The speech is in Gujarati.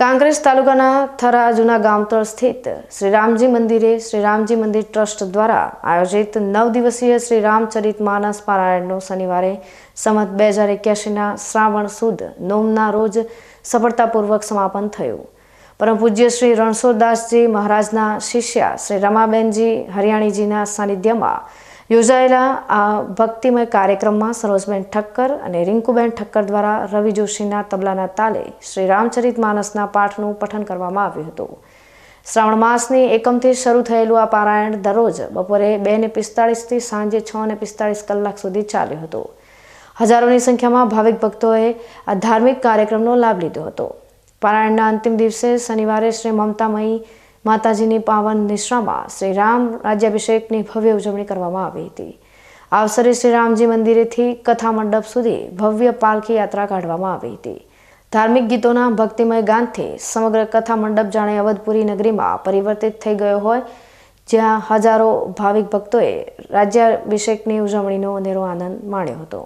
કાંકરેજ તાલુકાના થરા જૂના ગામતળ સ્થિત શ્રી રામજી મંદિરે શ્રી રામજી મંદિર ટ્રસ્ટ દ્વારા આયોજિત નવ દિવસીય શ્રી રામચરિત માનસ પારાયણનો શનિવારે સમત બે હજાર એક્યાસીના શ્રાવણ સુદ નોમના રોજ સફળતાપૂર્વક સમાપન થયું. પરમ પૂજ્ય શ્રી રણછોડદાસજી મહારાજના શિષ્યા શ્રી રમાબેનજી હરિયાણીજીના સાનિધ્યમાં યોજાયેલા આ ભક્તિમય કાર્યક્રમમાં સરોજબેન ઠક્કર અને રિંકુબેન ઠક્કર દ્વારા રવિ જોશીના તબલાના તાલે શ્રી રામચરિત માનસના પાઠનું પઠન કરવામાં આવ્યું હતું. શ્રાવણ માસની એકમથી શરૂ થયેલું આ પારાયણ દરરોજ બપોરે બે ને પિસ્તાળીસથી સાંજે છ ને પિસ્તાળીસ કલાક સુધી ચાલ્યું હતું. હજારોની સંખ્યામાં ભાવિક ભક્તોએ આ ધાર્મિક કાર્યક્રમનો લાભ લીધો હતો. પારાયણના અંતિમ દિવસે શનિવારે શ્રી મમતામયી માતાજીની પાવન નિશ્રામાં શ્રી રામ રાજ્યાભિષેકની ભવ્ય ઉજવણી કરવામાં આવી હતી. આ અવસરે શ્રી રામજી મંદિરેથી કથા મંડપ સુધી ભવ્ય પાલખી યાત્રા કાઢવામાં આવી હતી. ધાર્મિક ગીતોના ભક્તિમય ગાનથી સમગ્ર કથા મંડપ જાણે અવધપુરી નગરીમાં પરિવર્તિત થઈ ગયો હોય, જ્યાં હજારો ભાવિક ભક્તોએ રાજ્યાભિષેકની ઉજવણીનો અનેરો આનંદ માણ્યો હતો.